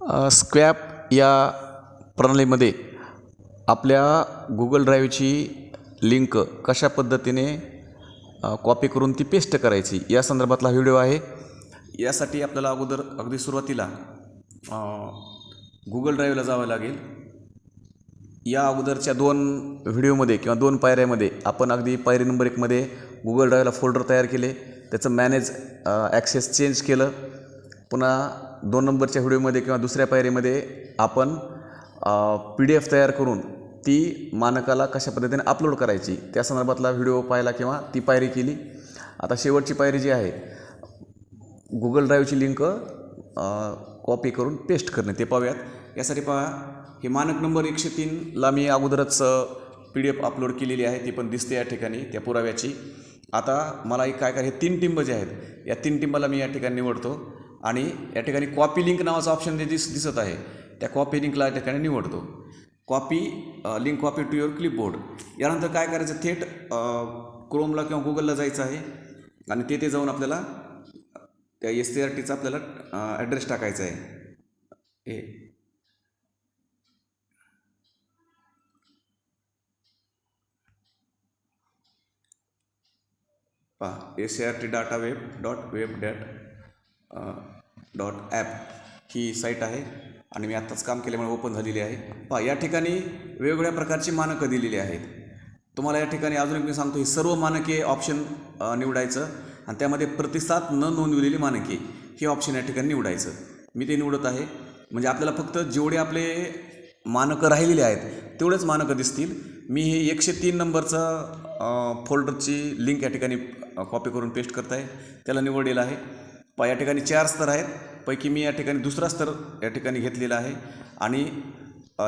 स्क्वॅप या प्रणालीमध्ये आपल्या गुगल ड्राईव्हची लिंक कशा पद्धतीने कॉपी करून ती पेस्ट करायची या संदर्भातला व्हिडिओ आहे. यासाठी आपल्याला अगोदर अगदी सुरुवातीला गुगल ड्राईव्हला जावं लागेल. या अगोदरच्या दोन व्हिडिओमध्ये किंवा दोन पायऱ्यामध्ये आपण अगदी पायरी नंबर एकमध्ये गुगल ड्राईव्हला फोल्डर तयार केले. त्याचं मॅनेज ॲक्सेस चेंज केलं. पुन्हा दोन नंबरच्या व्हिडिओमध्ये किंवा दुसऱ्या पायरीमध्ये आपण पी डी एफ तयार करून ती मानकाला कशा पद्धतीने अपलोड करायची त्या संदर्भातला व्हिडिओ पाहिला किंवा ती पायरी केली. आता शेवटची पायरी जी आहे गुगल ड्राईव्हची लिंक कॉपी करून पेस्ट करणे ते पाहूयात. यासाठी पहा हे मानक नंबर एकशे तीनला मी अगोदरच पी डी एफ अपलोड केलेली आहे ती पण दिसते या ठिकाणी त्या पुराव्याची. आता मला एक काय काय हे तीन टिंब जे आहेत या तीन टिंबाला मी या ठिकाणी निवडतो. आणि या ठिकाणी कॉपी लिंक नावाचं ऑप्शन जे दिस दिसत आहे त्या कॉपी लिंकला या ठिकाणी निवडतो. Copy link copy to your clipboard यानंतर काय करायचं? थेट क्रोमला किंवा गुगलला जायचं आहे आणि तेथे जाऊन आपल्याला त्या एस सी आर टीचा आपल्याला ॲड्रेस टाकायचा आहे. हे. पहा S C R T data web dot web dot dot app ही साईट आहे आणि मी आत्ताच काम केल्यामुळे ओपन झालेली आहे. पहा या ठिकाणी वेगवेगळ्या प्रकारची मानकं दिलेली आहेत. तुम्हाला या ठिकाणी अजून एक मी सांगतो ही सर्व मानके ऑप्शन निवडायचं आणि त्यामध्ये प्रतिसाद न नोंदविलेली मानके हे ऑप्शन या ठिकाणी निवडायचं. मी ते निवडत आहे. म्हणजे आपल्याला फक्त जेवढे आपले मानकं राहिलेले आहेत तेवढेच मानकं दिसतील. मी हे एकशे तीन नंबरचं फोल्डरची लिंक या ठिकाणी कॉपी करून पेस्ट करत आहे त्याला निवडलेलं आहे. प या ठिकाणी चार स्तर आहेत. पैकी मी या ठिकाणी दुसरा स्तर या ठिकाणी घेतलेला आहे. आणि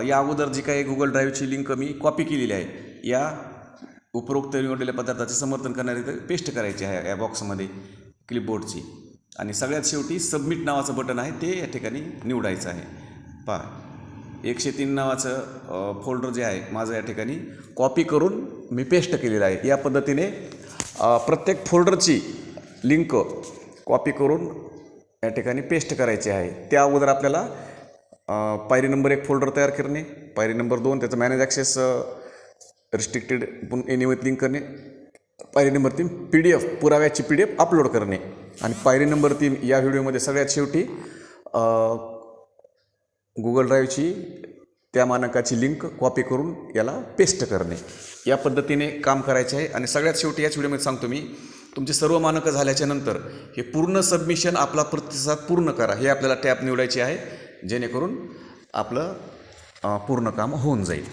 या अगोदर जी काही गुगल ड्राईव्हची लिंक मी कॉपी केलेली आहे. या उपरोक्त निवडलेल्या पदार्थाचे समर्थन करणारी तर पेस्ट करायची आहे या बॉक्समध्ये क्लिपबोर्डची आणि सगळ्यात शेवटी सबमिट नावाचं बटन आहे ते या ठिकाणी निवडायचं आहे. पहा एकशे तीन नावाचं फोल्डर जे आहे माझं या ठिकाणी कॉपी करून मी पेस्ट केलेलं आहे. या पद्धतीने प्रत्येक फोल्डरची लिंक कॉपी करून या ठिकाणी पेस्ट करायची आहे. त्या अगोदर आपल्याला पायरी नंबर एक फोल्डर तयार करणे पायरी नंबर दोन त्याचं मॅनेज ॲक्सेस रिस्ट्रिक्टेड एनिमित लिंक करणे पायरी नंबर तीन पी डी एफ पुराव्याची पी डी एफ अपलोड करणे. आणि पायरी नंबर तीन या व्हिडिओमध्ये सगळ्यात शेवटी गुगल ड्राईव्हची त्या मानकाची लिंक कॉपी करून याला पेस्ट करणे. या पद्धतीने काम करायचे आहे. आणि सगळ्यात शेवटी याच व्हिडिओमध्ये सांगतो मी तुमचे सर्व मानकं झाल्याच्यानंतर हे पूर्ण सबमिशन आपला प्रतिसाद पूर्ण करा. हे आपल्याला टॅप निवडायची आहे. जेणेकरून आपलं पूर्ण काम होऊन जाईल.